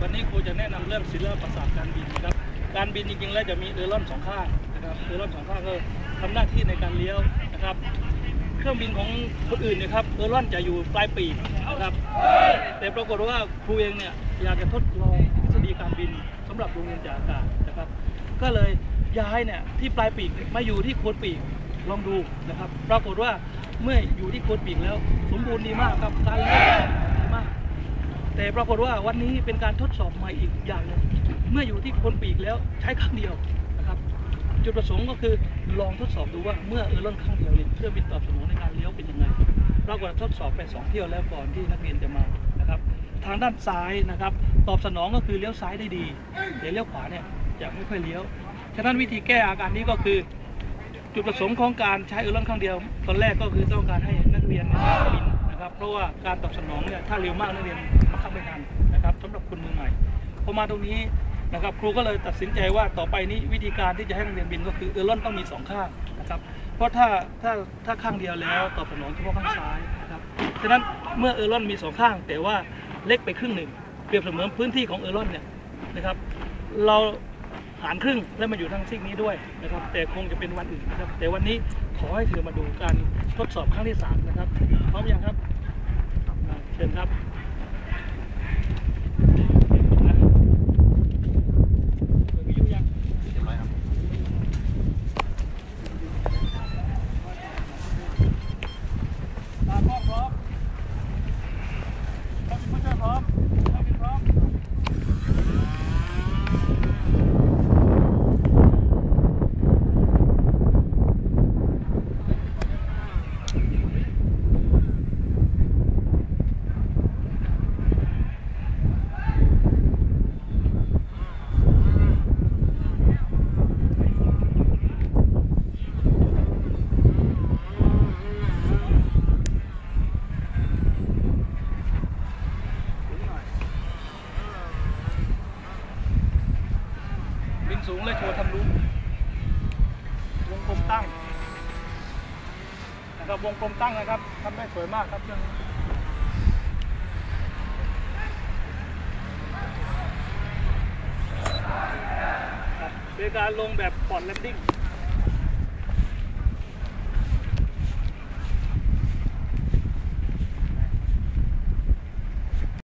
วันนี้ครูจะแนะนำเรื่องศิลปศาสตร์การบินนะครับ การบินจริงๆแล้วจะมีเออร์ลอนสองข้างนะครับเออร์ลอนสองข้างก็ทำหน้าที่ในการเลี้ยวนะครับ เครื่องบินของคนอื่นนะครับเออร์ลอนจะอยู่ปลายปีกนะครับ แต่ปรากฏว่าครูเองเนี่ยอยากจะทดลองทฤษฎีการบินสำหรับโรงเรียนจากอากาศนะครับ ก็เลยย้ายเนี่ยที่ปลายปีกมาอยู่ที่โคนปีกลองดูนะครับ ปรากฏว่าเมื่ออยู่ที่โคนปีกแล้ว สมบูรณ์ดีมากครับการเลี้ยวดีมาก แต่ปรากฏว่าวันนี้เป็นการทดสอบใหม่อีกอย่างหนึงเมื่ออยู่ที่คนปีกแล้วใช้ครั้งเดียวนะครับ จุดประสงค์ก็คือลองทดสอบดูว่าเมื่อเออร์ลอนครั้งเดียวเนี่ยเครื่องบินตอบสนองในการเลี้ยวเป็นยังไงปรากฏว่าทดสอบไปสองเที่ยวแล้วก่อนที่นักเรียนจะมานะครับ ทางด้านซ้ายนะครับ ตอบสนองก็คือเลี้ยวซ้ายได้ดีแต่เลี้ยวขวาเนี่ยจะไม่ค่อยเลี้ยวฉะนั้นวิธีแก้อาการนี้ก็คือจุดประสงค์ของการใช้เออร์ลอนครั้งเดียว ตอนแรกก็คือต้องการให้นักเรียนบิน นะครับเพราะว่าการตอบสนองเนี่ยถ้าเร็วมากนักเรียนบังคับไม่ทันนะครับสำหรับคนมือใหม่พอมาตรงนี้นะครับครูก็เลยตัดสินใจว่าต่อไปนี้วิธีการที่จะให้นักเรียนบินก็คือเออร์ลอนต้องมีสองข้างนะครับเพราะถ้าถ้าถ้าข้างเดียวแล้วตอบสนองเฉพาะข้างซ้ายนะครับฉะนั้นเมื่อเออร์ลอนมีสองข้าง แต่ว่าเล็กไปครึ่งหนึ่งเปรียบเสมือนพื้นที่ของเออร์ลอนเนี่ยนะครับเราหารครึ่งแล้วมาอยู่ทางซีกนี้ด้วยนะครับแต่คงจะเป็นวันอื่นนะครับ แต่วันนี้ขอให้เธอมาดูการทดสอบครั้งที่สามนะครับพร้อมยังครับ ชิญครับเปิดวิทยุยังเรียบร้อยครับตาพร้อมพร้อมนับินผู้ช่วยพร้อมนักบินพร้อม สูงและโชว์ทำรู้วงกลมตั้งนะครับวงกลมตั้งนะครับทำได้สวยมากครับเรื่องเป็นการลงแบบปอดแลนดิ้ง